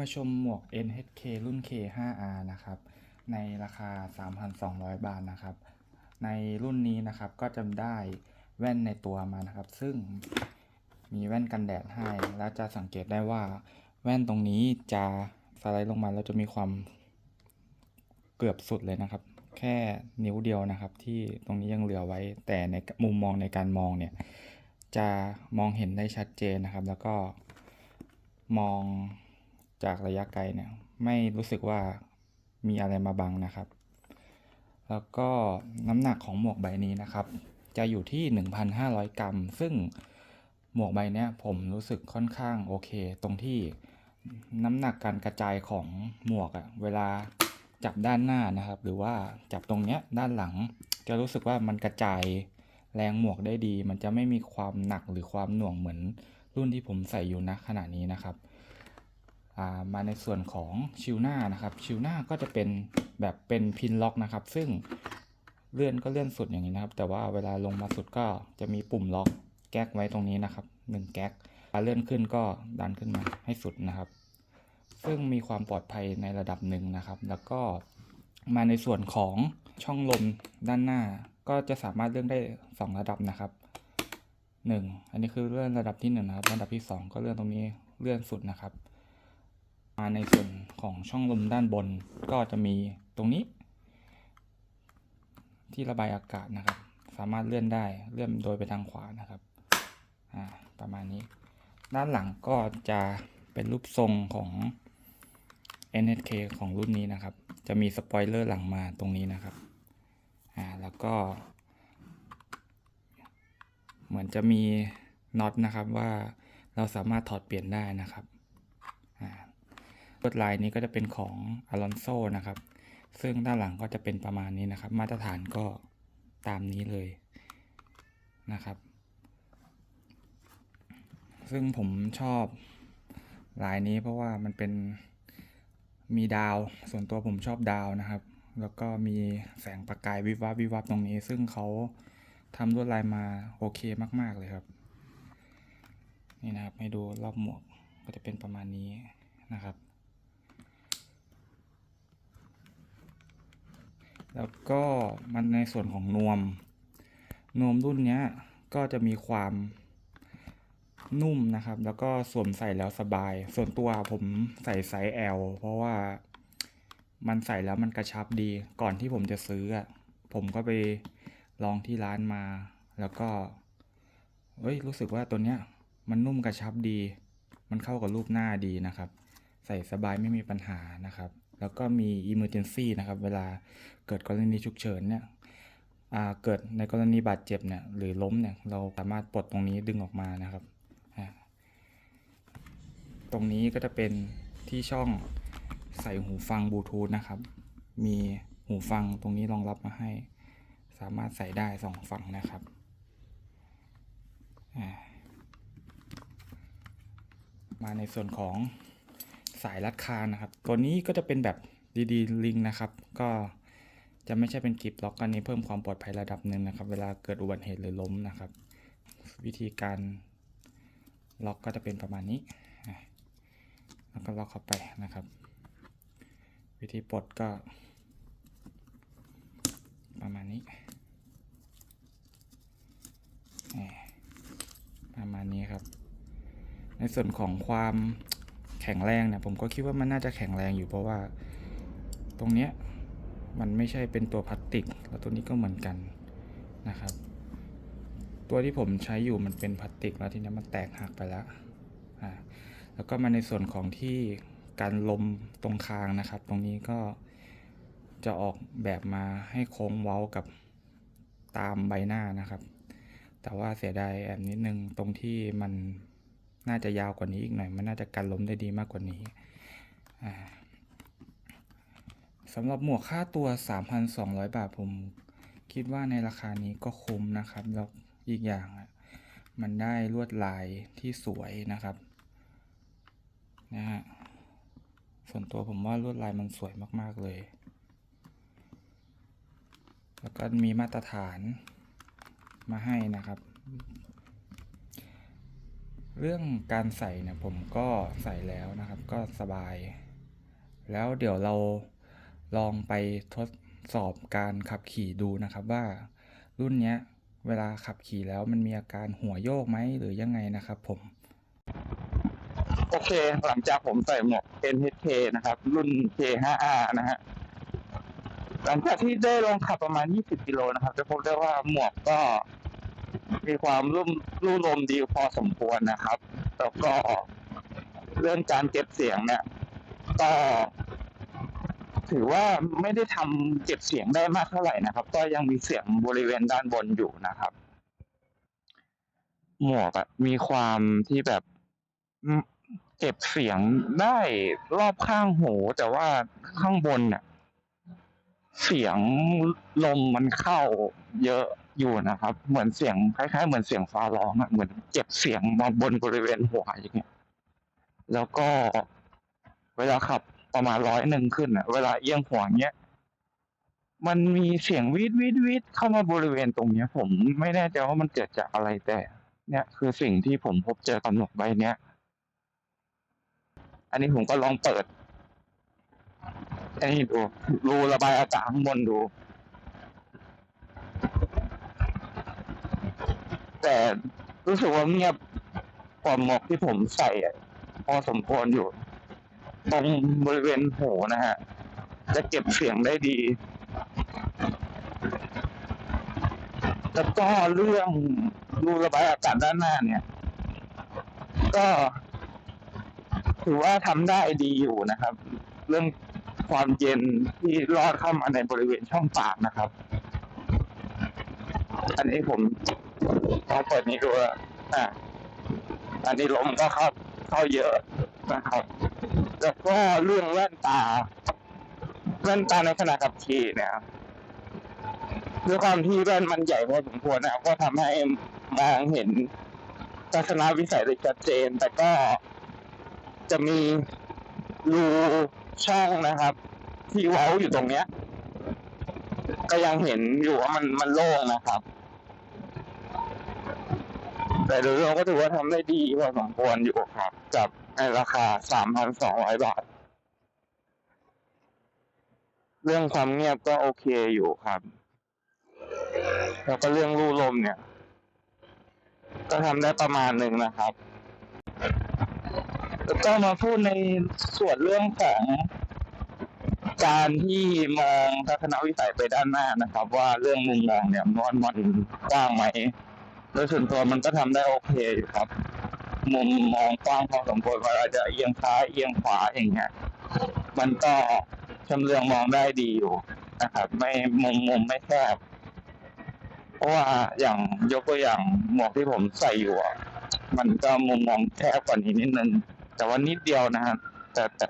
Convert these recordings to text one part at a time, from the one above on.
มาชมหมวก NHK รุ่น K5R นะครับ ในราคา 3,200 บาทนะครับ ในรุ่นนี้นะครับก็จะได้แว่นในตัวมานะครับ ซึ่งมีแว่นกันแดดให้ แล้วจะสังเกตได้ว่า แว่นตรงนี้จะสไลด์ลงมาแล้วจะมีความเกือบสุดเลยนะครับ แค่นิ้วเดียวนะครับ ที่ตรงนี้ยังเหลือไว้ แต่ในมุมมองในการมองเนี่ย จะมองเห็นได้ชัดเจนนะครับ แล้วก็มอง จากระยะไกลเนี่ยไม่รู้สึกว่ามีอะไรมาบังนะครับ แล้วก็น้ำหนักของหมวกใบนี้นะครับ จะอยู่ที่ 1,500 กรัม ซึ่งหมวกใบนี้ผมรู้สึกค่อนข้างโอเค ตรงที่น้ำหนักการกระจายของหมวกอะเวลาจับด้านหน้านะครับ หรือว่าจับตรงเนี้ยด้านหลัง จะรู้สึกว่ามันกระจายแรงหมวกได้ดี มันจะไม่มีความหนักหรือความหน่วงเหมือนรุ่นที่ผมใส่อยู่ณขณะนี้นะครับ มาในส่วนของชิวหน้านะครับ ชิวหน้าก็จะเป็นแบบเป็นพินล็อกนะครับ ซึ่งเลื่อนก็เลื่อนสุดอย่างนี้นะครับ แต่ว่าเวลาลงมาสุดก็จะมีปุ่มล็อกแก๊กไว้ตรงนี้นะครับ1แก๊กเลาเลื่อนขึ้นก็ดันขึ้นมาให้สุดนะครับ ซึ่งมีความปลอดภัยในระดับหนึ่งนะครับ แล้วก็มาในส่วนของช่องลมด้านหน้า ก็จะสามารถเลื่อนได้ 2 ระดับนะครับ 1 อันนี้คือเลื่อนระดับที่1นะครับ ระดับที่ 2 ก็เลื่อนตรงนี้เลื่อนสุดนะครับ มาในส่วนของช่องลมด้านบนก็จะมีตรงนี้ ที่ระบายอากาศนะครับ สามารถเลื่อนได้เลื่อนโดยไปทางขวานะครับประมาณนี้ ด้านหลังก็จะเป็นรูปทรงของ NHK ของรุ่นนี้นะครับ จะมีสปอยเลอร์หลังมาตรงนี้นะครับอ่าแล้วก็ เหมือนจะมีน็อตนะครับว่าเราสามารถถอดเปลี่ยนได้นะครับ ลวดลายนี้ก็จะเป็นของอลอนโซนะครับ ซึ่งด้านหลังก็จะเป็นประมาณนี้นะครับ มาตรฐานก็ตามนี้เลยนะครับ ซึ่งผมชอบลายนี้เพราะว่ามันเป็นมีดาว ส่วนตัวผมชอบดาวนะครับ แล้วก็มีแสงประกายวิบวับวิบวับตรงนี้ ซึ่งเขาทำลวดลายมาโอเคมาก ๆ เลยครับ นี่นะครับ ให้ดูรอบหมวกก็จะเป็นประมาณนี้นะครับ แล้วก็มันในส่วนของนวม นวมรุ่นนี้ก็จะมีความนุ่มนะครับ แล้วก็สวมใส่แล้วสบาย ส่วนตัวผมใส่ไซส์ L เพราะว่ามันใส่แล้วมันกระชับดี ก่อนที่ผมจะซื้ออะผมก็ไปลองที่ร้านมา แล้วก็เอ้ย รู้สึกว่าตัวเนี้ย มันนุ่มกระชับดี มันเข้ากับรูปหน้าดีนะครับ ใส่สบายไม่มีปัญหานะครับ แล้วก็มี emergency นะครับ เวลาเกิดกรณีฉุกเฉินเนี่ยเกิดในกรณีบาดเจ็บเนี่ยหรือล้มเนี่ยเราสามารถปลดตรงนี้ดึงออกมานะครับ ตรงนี้ก็จะเป็นที่ช่องใส่หูฟังบลูทูธนะครับ มีหูฟังตรงนี้รองรับมาให้ สามารถใส่ได้สองฝั่งนะครับ มาในส่วนของ สายรัดคางนะครับ ตัวนี้ก็จะเป็นแบบดีๆลิงนะครับ ก็จะไม่ใช่เป็นกริปล็อกอันนี้เพิ่มความปลอดภัยระดับหนึ่งนะครับ เวลาเกิดอุบัติเหตุหรือล้มนะครับ วิธีการล็อกก็จะเป็นประมาณนี้แล้วก็ล็อกเข้าไปนะครับ วิธีปลดก็ ประมาณนี้ประมาณนี้ครับ ในส่วนของความ ข็งแรงเนี่ยผมก็คิดว่ามันน่าจะแข็งแรงอยู่เพราะว่า ตรงเนี้ยมันไม่ใช่เป็นตัวพลาสติก แล้วตัวนี้ก็เหมือนกันนะครับ ตัวที่ผมใช้อยู่มันเป็นพลาสติกแล้วทีนี้มันแตกหักไปแล้วอ่าแล้วก็มาในส่วนของที่การลมตรงคางนะครับ ตรงนี้ก็จะออกแบบมาให้โค้งเว้ากับตามใบหน้านะครับ แต่ว่าเสียดายแอบนิดนึงตรงที่มัน น่าจะยาวกว่านี้อีกหน่อย มันน่าจะกันล้มได้ดีมากกว่านี้สำหรับหมวกค่าตัว 3,200 บาทผมคิดว่าในราคานี้ก็คุ้มนะครับ แล้วอีกอย่าง มันได้ลวดลายที่สวยนะครับนะฮะส่วนตัวผมว่าลวดลายมันสวยมาก ๆ เลย แล้วก็มีมาตรฐานมาให้นะครับ เรื่องการใส่เนี่ยผมก็ใส่แล้วนะครับ ก็สบาย แล้วเดี๋ยวเราลองไปทดสอบการขับขี่ดูนะครับว่ารุ่นเนี้ยเวลาขับขี่แล้วมันมีอาการหัวโยกไหมหรือยังไงนะครับผม โอเค หลังจากผมใส่หมวก NHK นะครับ รุ่น K5R นะฮะหลังจากที่ได้ลองขับประมาณ 20 กิโลนะครับ จะพบได้ว่าหมวกก็ มีความรุ่มรุ่ลมดีพอสมควรนะครับ แล้วก็เรื่องการเก็บเสียงเนี่ยก็ถือว่าไม่ได้ทำเก็บเสียงได้มากเท่าไหร่นะครับ ก็ยังมีเสียงบริเวณด้านบนอยู่นะครับ หมวกอะมีความที่แบบเก็บเสียงได้รอบข้างหูแต่ว่าข้างบนเนี่ยเสียงลมมันเข้าเยอะ อยู่นะครับ เหมือนเสียงคล้ายๆ เหมือนเสียงฟ้าร้องอะเหมือนเก็บเสียงมาบนบริเวณหัวอย่างเงี้ยแล้วก็เวลาขับประมาณร้อยหนึ่งขึ้นอะเวลาเอียงหัวเงี้ยมันมีเสียงวีดวีดวีดเข้ามาบริเวณตรงเนี้ย ผมไม่แน่ใจว่ามันเกิดจากอะไรแต่ เนี่ยคือสิ่งที่ผมพบเจอกับหมวกใบเนี้ยอันนี้ผมก็ลองเปิดอันนี้ดูรูระบายอากาศข้างบนดู แต่รู้สึกว่าเงียบกว่าหมวกที่ผมใส่อะพอสมควรอยู่ ตรงบริเวณหูนะฮะ จะเก็บเสียงได้ดี แล้วก็เรื่องรูระบายอากาศด้านหน้าเนี่ย ก็ถือว่าทำได้ดีอยู่นะครับ เรื่องความเย็นที่ลอดเข้ามาในบริเวณช่องปากนะครับ อันนี้ผม ลองเปิดนี้ดูอะอะอันนี้ลมก็เข้าเข้าเยอะนะครับ แล้วก็เรื่องแว่นตาแว่นตาในขณะขับขี่เนี่ยด้วยความที่แว่นมันใหญ่พอสมควรนะครับก็ทำให้มองเห็นทัศนวิสัยได้ชัดเจน แต่ก็จะมีรูช่องนะครับ ที่เว้าอยู่ตรงเนี้ย ก็ยังเห็นอยู่ว่ามันมันโล่งนะครับ แต่โดยรวมก็ถือว่าทำได้ดีพอสมควรอยู่ครับ กับในราคาสามพันสองร้อยบาท เรื่องความเงียบก็โอเคอยู่ครับ แล้วก็เรื่องรูลมเนี่ย ก็ทำได้ประมาณหนึ่งนะครับ แล้วก็มาพูดในส่วนเรื่องของการที่มองทัศนวิสัยไปด้านหน้านะครับ ว่าเรื่องมุมมองเนี่ยมันมันกว้างไหม โดยส่วนตัวมันก็ทำได้โอเคอยู่ครับ มุมมองกว้างพอสมควรเวลาจะเอียงซ้ายเอียงขวาอย่างเงี้ยมันก็ชำเลืองมองได้ดีอยู่นะครับ ไม่มุมมุมไม่แคบเพราะว่าอย่างยกตัวอย่างหมวกที่ผมใส่อยู่อะมันก็มุมมองแคบกว่านี้นิดนึงแต่ว่านิดเดียวนะครับแต่แต่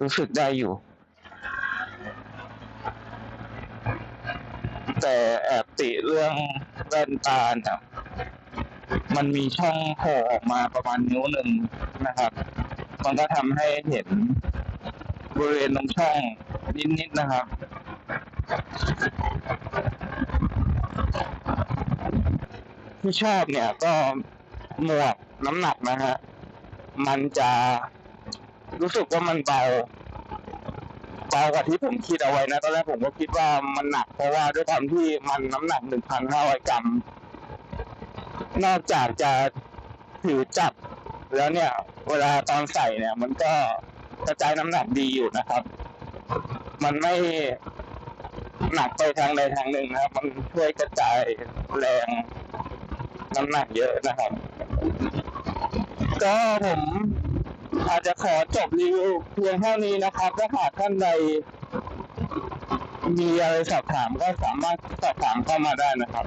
รู้สึกได้อยู่ แต่แอบติเรื่องแว่นตาเนี่ย มันมีช่องโผล่ออกมาประมาณนิ้วหนึ่งนะครับ มันก็ทำให้เห็นบริเวณตรงช่องนิดๆนะครับ ที่ชอบเนี่ยก็หมวกน้ำหนักนะฮะมันจะรู้สึกว่ามันเบาเบากว่าที่ผมคิดเอาไว้นะตอนแรกผมก็คิดว่ามันหนักเพราะว่าด้วยความที่มันน้ำหนัก1,500กรัม นอกจากจะถือจับแล้วเนี่ย เวลาตอนใส่เนี่ย มันก็กระจายน้ำหนักดีอยู่นะครับ มันไม่หนักไปทางใดทางหนึ่งนะครับ มันช่วยกระจายแรงน้ำหนักเยอะนะครับ ก็ผมอาจจะขอจบรีวิวเพียงเท่านี้นะครับถ้าหากท่านใดมีอะไรสอบถามก็สามารถสอบถามเข้ามาได้นะครับ